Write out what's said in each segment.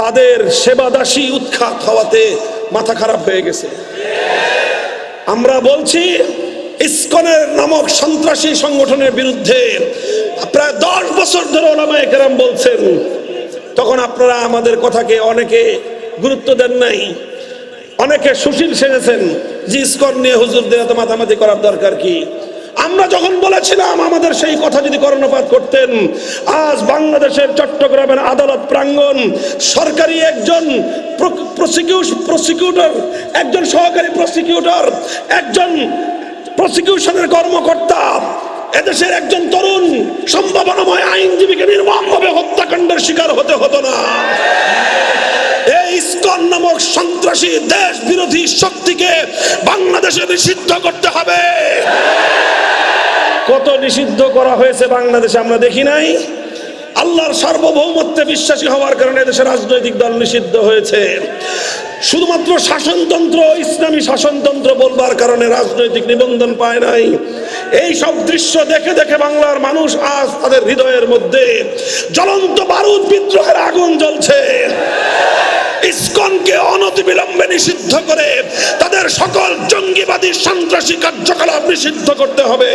তাদের সেবাদাসী উৎখাত হওয়াতে মাথা খারাপ হয়ে গেছে। আমরা বলছি, ইসকনের নামক সন্ত্রাসী সংগঠনের বিরুদ্ধে প্রায় দশ বছর ধরে ওলামায়ে কেরাম বলছেন, তখন আপনারা আমাদের কথাকে অনেকে গুরুত্ব দেন নাই। অনেকে সুশীল সেজেছেন যে ইসকন নিয়ে হুজুরদের এত মাতামাতি করার দরকার কি? আমরা যখন বলেছিলাম আমাদের সেই কথা যদি কর্ণপাত করতেন, আজ বাংলাদেশের চট্টগ্রামের আদালত প্রাঙ্গণ সরকারি একজন প্রসিকিউটর একজন সহকারী প্রসিকিউটর একজন প্রসিকিউশনের কর্মকর্তা, এদেশের একজন তরুণ, সম্ভাবনাময় আইনজীবীকে নির্মমভাবে হত্যাকাণ্ডের শিকার হতে হতো না। ইসকন নামক সন্ত্রাসী দেশ বিরোধী শক্তিকে বাংলাদেশে নিষিদ্ধ করতে হবে। কত নিষিদ্ধ করা হয়েছে বাংলাদেশে আমরা দেখি নাই। আল্লাহর সার্বভৌমত্বে বিশ্বাসী হওয়ার কারণে দেশের রাজনৈতিক দল নিষিদ্ধ হয়েছে। শুধুমাত্র শাসনতন্ত্র, ইসলামী শাসনতন্ত্র বলবার কারণে রাজনৈতিক নিবন্ধন পায় নাই। এই সব দৃশ্য দেখে দেখে বাংলার মানুষ আজ তাদের হৃদয়ের মধ্যে জ্বলন্ত বারুদ বিদ্রোহের আগুন জ্বলছে। ইসকনকে অনতিবিলম্বে নিষিদ্ধ করে তাদের সকল জঙ্গিবাদী সন্ত্রাসী কার্যকলাপ নিষিদ্ধ করতে হবে।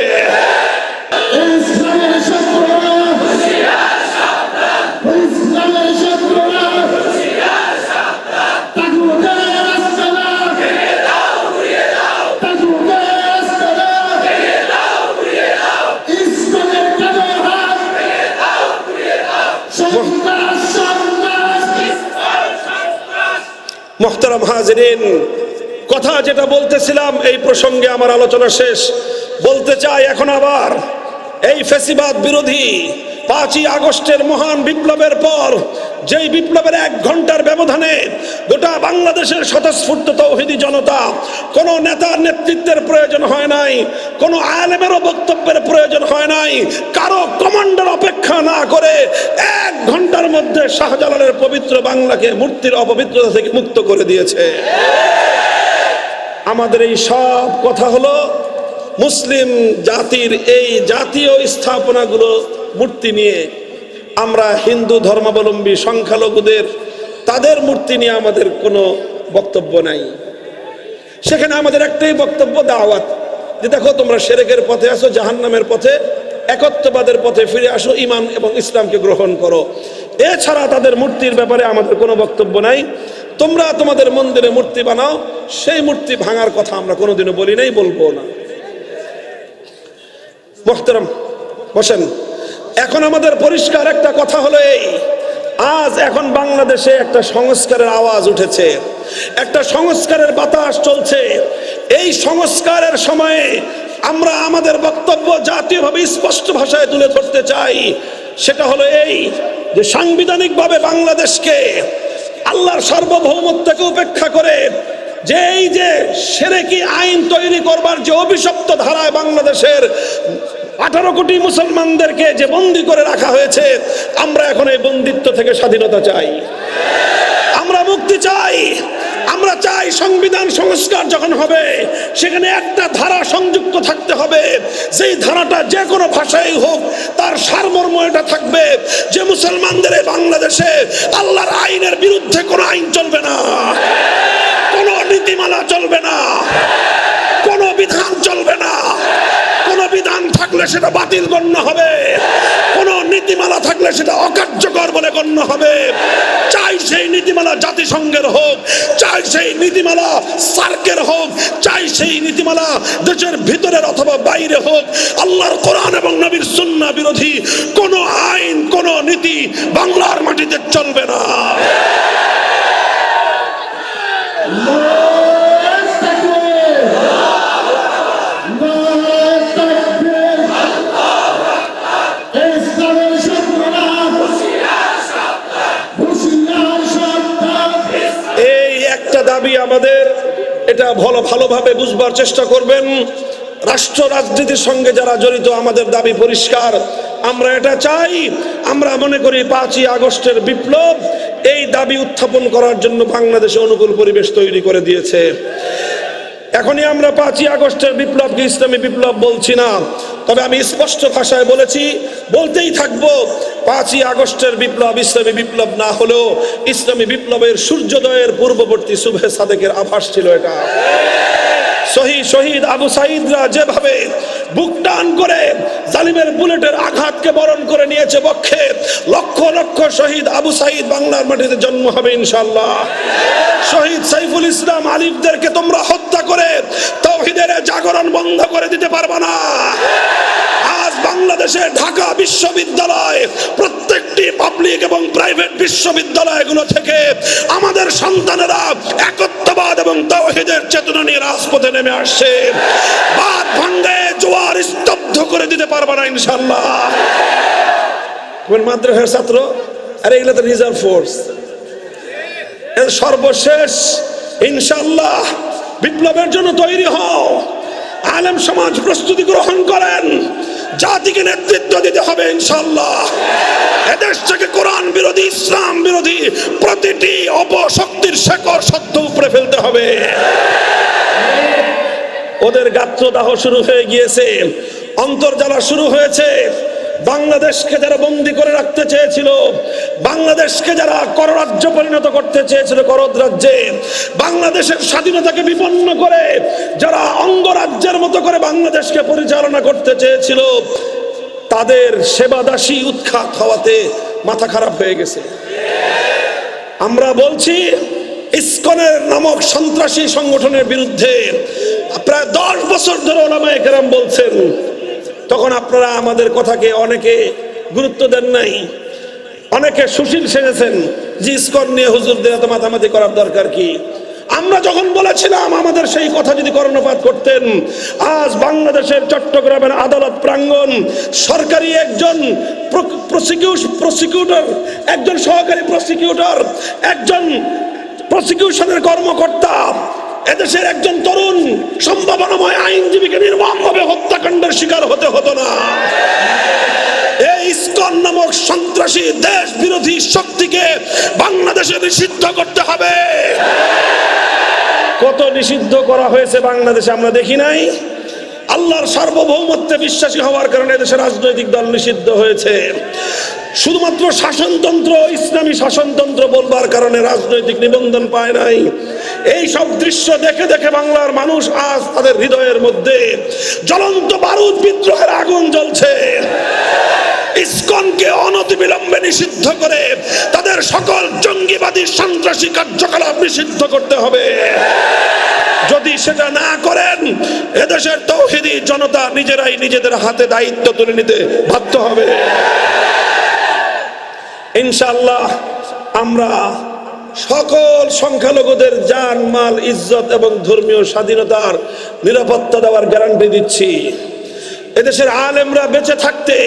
হাজরিন কথা যেটা বলতেছিলাম, এই প্রসঙ্গে আমার আলোচনা শেষ। বলতে চাই এখন আবার, এই ফেসিবাদ বিরোধী পাঁচই আগস্টের মহান বিপ্লবের পর, যেই বিপ্লবের এক ঘণ্টার ব্যবধানে গোটা বাংলাদেশের স্বতঃস্ফূর্ত তৌহিদি জনতা, কোন নেতার নেতৃত্বের প্রয়োজন হয় নাই, কোন আলেমেরও বক্তব্যের প্রয়োজন হয় নাই, কারও কমান্ডার অপেক্ষা না করে শাহজালালের পবিত্র বাংলাকে মূর্তির অপবিত্রতা থেকে মুক্ত করে দিয়েছে। আমাদের এই সব কথা হলো, মুসলিম জাতির এই জাতীয় স্থাপনাগুলো মূর্তি নিয়ে। আমরা হিন্দু ধর্মাবলম্বী সংখ্যালঘুদের, তাদের মূর্তি নিয়ে আমাদের কোনো বক্তব্য নাই। সেখানে আমাদের একটাই বক্তব্য, দাওয়াত, যে দেখো তোমরা সেরেকের পথে আসো জাহান্নামের পথে, একত্ববাদের পথে ফিরে আসো ইমান এবং ইসলামকে গ্রহণ করো। এছাড়া তাদের মূর্তির ব্যাপারে আমাদের কোনো বক্তব্য নাই। তোমরা তোমাদের মন্দিরে মূর্তি বানাও, সেই মূর্তি ভাঙার কথা আমরা কোনোদিনও বলি নাই, বলব না। মোহতারাম, বসেন। এখন আমাদের পরিষ্কার একটা কথা হলো এই, আজ এখন বাংলাদেশে একটা সংস্কারের আওয়াজ উঠেছে। একটা সংস্কারের বাতাস চলছে। এই সংস্কারের সময়ে আমরা আমাদের বক্তব্য জাতীয়ভাবে স্পষ্ট ভাষায় তুলে ধরতে চাই। সেটা হলো এই যে সাংবিধানিকভাবে বাংলাদেশকে আল্লাহর সার্বভৌমত্বকে উপেক্ষা করে যে এই যে সেরেকি আইন তৈরি করবার যে অভিশপ্ত ধারায় বাংলাদেশের আঠারো কোটি মুসলমানদেরকে যে বন্দি করে রাখা হয়েছে, আমরা এখন এই বন্দিত্ব থেকে স্বাধীনতা চাই। আমরা মুক্তি চাই। আমরা চাই সংবিধান সংস্কার যখন হবে, সেখানে একটা ধারা সংযুক্ত থাকতে হবে। যেই ধারাটা যে কোনো ভাষায় হোক, তার সারমর্ম এটা থাকবে। মুসলমানদের বাংলাদেশে আল্লাহর আইনের বিরুদ্ধে কোনো আইন চলবে না। কোনো নীতিমালা চলবে না। কোনো বিধান চলবে না। কোনো বিধান থাকলে সেটা বাতিল গণ্য হবে। কোনো নীতিমালা থাকলে সেটা অকার্যকর বলে গণ্য হবে। চাই সেই নীতিমালা জাতিসংঘের হোক, চাই সেই নীতিমালা সার্কের হোক, চাই সেই নীতিমালা দেশের ভিতরের অথবা বাইরে হোক। আল্লাহর কোরআন এবং নবীর সুন্না বিরোধী কোনো আইন কোনো নীতি বাংলার মাটিতে চলবে না। দাবি আমাদের, এটা ভালো ভালোভাবে বুঝবার চেষ্টা করবেন। রাষ্ট্র রাজনীতির সঙ্গে যারা জড়িত, আমাদের দাবি পরিষ্কার। আমরা এটা চাই। আমরা মনে করি পাঁচই আগস্টের বিপ্লব, এই দাবি উত্থাপন করার জন্য বাংলাদেশে অনুকূল পরিবেশ তৈরি করে দিয়েছে। এখনই আমরা পাঁচই আগস্টের বিপ্লবকে ইসলামী বিপ্লব বলছি না, তবে আমি স্পষ্ট ভাষায় বলেছি, বলতেই থাকব, পাঁচই আগস্টের বিপ্লব ইসলামী বিপ্লব না হলেও ইসলামী বিপ্লবের সূর্যোদয়ের পূর্ববর্তী শুভে সাদেকের আভাস ছিল এটা। শহীদ শহীদ আবু সাইদরা যেভাবে বুক টান করে জালিমের বুলেটের আঘাতকে বরণ করে নিয়েছে বক্ষে লক্ষ লক্ষ শহীদ আবু সাইদ বাংলার মাটিতে জন্ম হবে ইনশাল্লাহ শহীদ সাইফুল ইসলাম আলিফদেরকে তোমরা হত্যা করে তৌহিদের জাগরণ বন্ধ করে দিতে পারবে না। আজ বাংলাদেশে ঢাকা বিশ্ববিদ্যালয়, প্রত্যেকটি পাবলিক এবং প্রাইভেট বিশ্ববিদ্যালয়গুলো থেকে আমাদের সন্তানেরা একত্ববাদ এবং তৌহিদের চেতনা নিয়ে রাজপথে নেমে আসছে। বাদ ভাঙ্গে জোয়ার স্তব্ধ করে দিতে পারবে না ইনশাল্লাহ কোন মাদ্রাসার ছাত্র? আরে, এগুলো তো রিজার্ভ ফোর্স। সর্বশেষ ইনশাল্লাহ বিপ্লবের জন্য তৈরি হও। আলেম সমাজ প্রস্তুতি গ্রহণ করেন। জাতিকে নেতৃত্ব দিতে হবে ইনশাল্লাহ এদেশ থেকে কোরআন বিরোধী, ইসলাম বিরোধী, প্রতিটি অপশক্তির শেকড় সত্য উপরে ফেলতে হবে। ওদের গাত্রদাহ শুরু হয়ে গিয়েছে। অন্তর্জালা শুরু হয়েছে। বাংলাদেশকে যারা বন্দি করে রাখতে চেয়েছিল, বাংলাদেশকে যারা কররাজ্য পরিণত করতে চেয়েছিল করদ রাজ্যে, বাংলাদেশের স্বাধীনতাকে বিপন্ন করে যারা অঙ্গরাজ্যের মতো করে বাংলাদেশকে পরিচালনা করতে চেয়েছিল, তাদের সেবাদাসী উৎখাত হওয়াতে মাথা খারাপ হয়ে গেছে। আমরা বলছি ইসকনের নামক সন্ত্রাসী সংগঠনের বিরুদ্ধে প্রায় দশ বছর ধরে ওলামায়ে কেরাম বলছেন, তখন আপনারা আমাদের কথাকে অনেকে গুরুত্ব দেন নাই। অনেকে সুশীল সেজেছেন যে ইসকন নিয়ে হুজুরদের এত মাতামাতি করার দরকার কি? আমরা যখন বলেছিলাম আমাদের সেই কথা যদি কর্ণপাত করতেন, আজ বাংলাদেশের চট্টগ্রামের আদালত প্রাঙ্গণ সরকারি একজন প্রসিকিউটর, একজন সহকারী প্রসিকিউটর, একজন প্রসিকিউশনের কর্মকর্তা, এদেশের একজন তরুণ সম্ভাবনাময় আইনজীবীকে নির্মমভাবে হত্যাকাণ্ডের শিকার হতে হতো না। এই নামক সন্ত্রাসী বাংলাদেশে নিষিদ্ধ করতে হবে। কত নিষিদ্ধ করা হয়েছে বাংলাদেশে আমরা আল্লাহর সার্বভৌমত্বে বিশ্বাসী হওয়ার কারণে দেশের রাজনৈতিক দল নিষিদ্ধ হয়েছে। শুধুমাত্র শাসনতন্ত্র, ইসলামী শাসনতন্ত্র বলবার কারণে রাজনৈতিক নিবন্ধন পায় নাই। এই সব দৃশ্য দেখে দেখে বাংলার মানুষ আজ তাদের হৃদয়ের মধ্যে জ্বলন্ত বারুদ বিদ্রোহের আগুন জ্বলছে। ইসকনকে অনতিবিলম্বে নিষিদ্ধ করে তাদের সকল জঙ্গিবাদী সন্ত্রাসী কার্যকলাপ নিষিদ্ধ করতে হবে। যদি সেটা না করেন, এদেশের তৌহিদি জনতা নিজেরাই নিজেদের হাতে দায়িত্ব তুলে নিতে বাধ্য হবে। ইনশাল্লাহ আমরা সকল সংখ্যালঘুদের জান, মাল, ইজ্জত এবং ধর্মীয় স্বাধীনতার নিরাপত্তা দেওয়ার গ্যারান্টি দিচ্ছি। এদেশের আলেমরা বেঁচে থাকতে,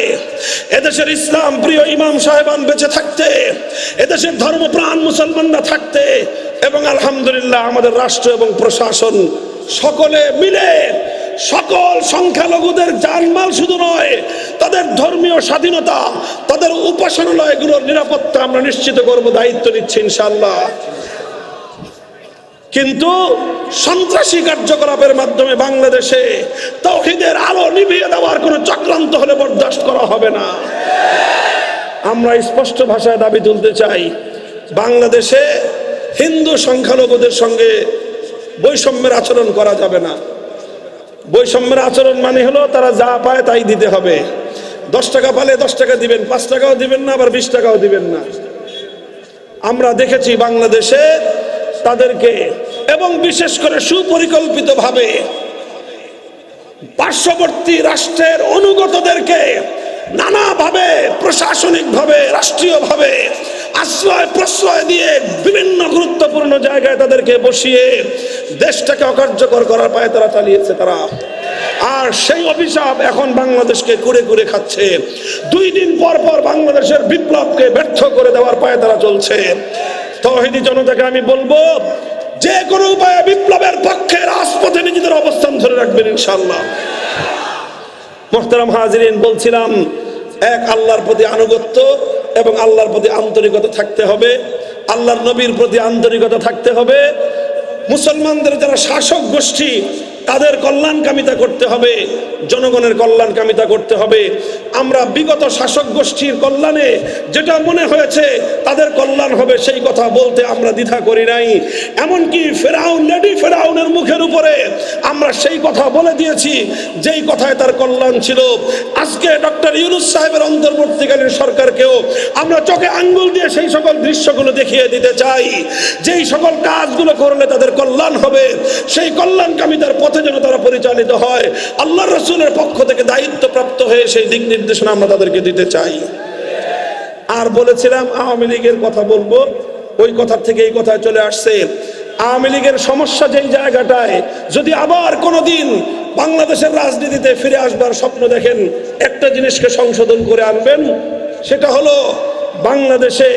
এদেশের ইসলাম প্রিয় ইমাম সাহেবান বেঁচে থাকতে, এদেশের ধর্মপ্রাণ মুসলমানরা থাকতে এবং আলহামদুলিল্লাহ আমাদের রাষ্ট্র এবং প্রশাসন সকলে মিলে সকল সংখ্যালঘুদের জানমাল শুধু নয়, তাদের ধর্মীয় স্বাধীনতা, তাদের উপাসনালয়গুলোর নিরাপত্তা আমরা নিশ্চিত করব, দায়িত্ব নিচ্ছি ইনশাল্লাহ কিন্তু সন্ত্রাসী কার্যকলাপের মাধ্যমে বাংলাদেশে তৌহিদের আলো নিভিয়ে দেওয়ার কোনো চক্রান্ত হলে বরদাস্ত করা হবে না। আমরা স্পষ্ট ভাষায় দাবি তুলতে চাই, বাংলাদেশে হিন্দু সংখ্যালঘুদের সঙ্গে বৈষম্যের আচরণ করা যাবে না। বৈষম্যের আচরণ মানে হলো তারা যা পায় তাই দিতে হবে। দশ টাকা পালে দশ টাকা দিবেন, পাঁচ টাকাও দিবেন না, আবার বিশ টাকাও দিবেন না। আমরা দেখেছি বাংলাদেশে তাদেরকে এবং বিশেষ করে সুপরিকল্পিতভাবে পার্শ্ববর্তী রাষ্ট্রের অনুগতদেরকে নানাভাবে প্রশাসনিকভাবে, রাষ্ট্রীয়ভাবে আশ্রয়, প্রশ্রয় দিয়ে বিভিন্ন গুরুত্বপূর্ণ জায়গায় তাদেরকে বসিয়ে দেশটাকে অকার্যকর করার পায়ে তারা চালিয়েছে তারা। আর সেই অভিশাপ এখন বাংলাদেশকে কুড়ে কুড়ে খাচ্ছে। দুই দিন পর পর বাংলাদেশের বিপ্লবকে ব্যর্থ করে দেওয়ার পায়ে তারা চলছে। তহিদি জনতাকে আমি বলব, যে কোনো উপায়ে বিপ্লবের পক্ষে রাজপথে নিজেদের অবস্থান ধরে রাখবেন ইনশাল্লাহ মোহতারাম হাজিরিন, বলছিলাম, এক আল্লাহর প্রতি আনুগত্য এবং আল্লাহর প্রতি আন্তরিকতা থাকতে হবে, আল্লাহর নবীর প্রতি আন্তরিকতা থাকতে হবে। মুসলমানদের যারা শাসক গোষ্ঠী তাদের কল্যাণ কামিতা করতে হবে, জনগণের কল্যাণ কামিতা করতে হবে। আমরা বিগত শাসক গোষ্ঠীর কল্যাণে যেটা মনে হয়েছে তাদের কল্যাণ হবে সেই কথা বলতে আমরা দ্বিধা করি নাই। এমনকি ফেরাউন লেডি ফেরাউনের মুখের উপরে আমরা সেই কথা বলে দিয়েছি, যেই কথায় তার কল্যাণ ছিল। আজকে ডক্টর ইউনুস সাহেবের অন্তর্বর্তীকালীন সরকারকেও আমরা চোখে আঙ্গুল দিয়ে সেই সকল দৃশ্যগুলো দেখিয়ে দিতে চাই। যেই সকল কাজগুলো করলে তাদের কল্যাণ হবে, সেই কল্যাণকামিতার পথে যেন তারা পরিচালিত হয় আল্লাহ রসুলের পক্ষ থেকে দায়িত্বপ্রাপ্ত হয়ে সেই দিক নির্দেশনা আমরা তাদেরকে দিতে চাই। আর বলেছিলাম, আওয়ামী লীগের কথা বলব, ওই কথার থেকে এই কথায় চলে আসছে, আওয়ামী লীগের সমস্যা যেই জায়গাটায়, যদি আবার কোনোদিন বাংলাদেশের রাজনীতিতে ফিরে আসবার স্বপ্ন দেখেন, একটা জিনিসকে সংশোধন করে আনবেন, সেটা হলো বাংলাদেশে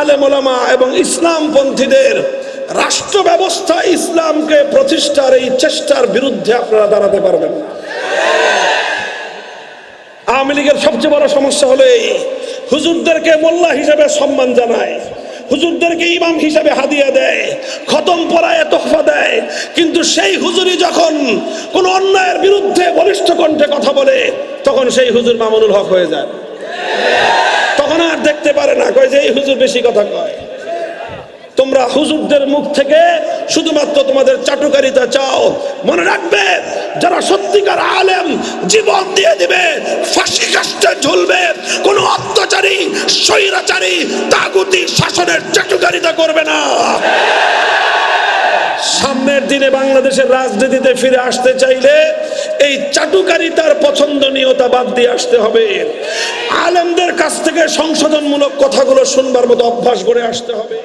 আলেম ওলামা এবং ইসলামপন্থীদের রাষ্ট্র ব্যবস্থা ইসলামকে প্রতিষ্ঠার এই চেষ্টার বিরুদ্ধে আপনারা দাঁড়াতে পারবেন। আওয়ামী লীগের সবচেয়ে বড় সমস্যা হলো এই, হুজুরদেরকে মোল্লা হিসেবে সম্মান জানায়, হুজুরদেরকে ইমাম হিসাবে হাদিয়া দেয়, খতম পড়ায় তোহফা দেয়, কিন্তু সেই হুজুরি যখন কোন অন্যায়ের বিরুদ্ধে বলিষ্ঠ কণ্ঠে কথা বলে, তখন সেই হুজুর মামুনুল হক হয়ে যায়। তখন আর দেখতে পারে না, কয় যে এই হুজুর বেশি কথা কয়। তোমরা হুজুরদের মুখ থেকে শুধুমাত্র তোমাদের চাটুকারিতা চাও। মনে রাখবে, যারা সত্যিকার আলেম, জীবন দিয়ে দিবে, ফাঁসি কাষ্টে ঝুলবে, কোনো অত্যাচারী, স্বৈরাচারী, তাগুতি শাসনের চাটুকারিতা করবে না। সামনের দিনে বাংলাদেশের রাজনীতিতে ফিরে আসতে চাইলে এই চাটুকারিতার পছন্দনীয়তা বাদ দিয়ে আসতে হবে। আলেমদের কাছ থেকে সংশোধনমূলক কথাগুলো শুনবার মতো অভ্যাস গড়ে আসতে হবে।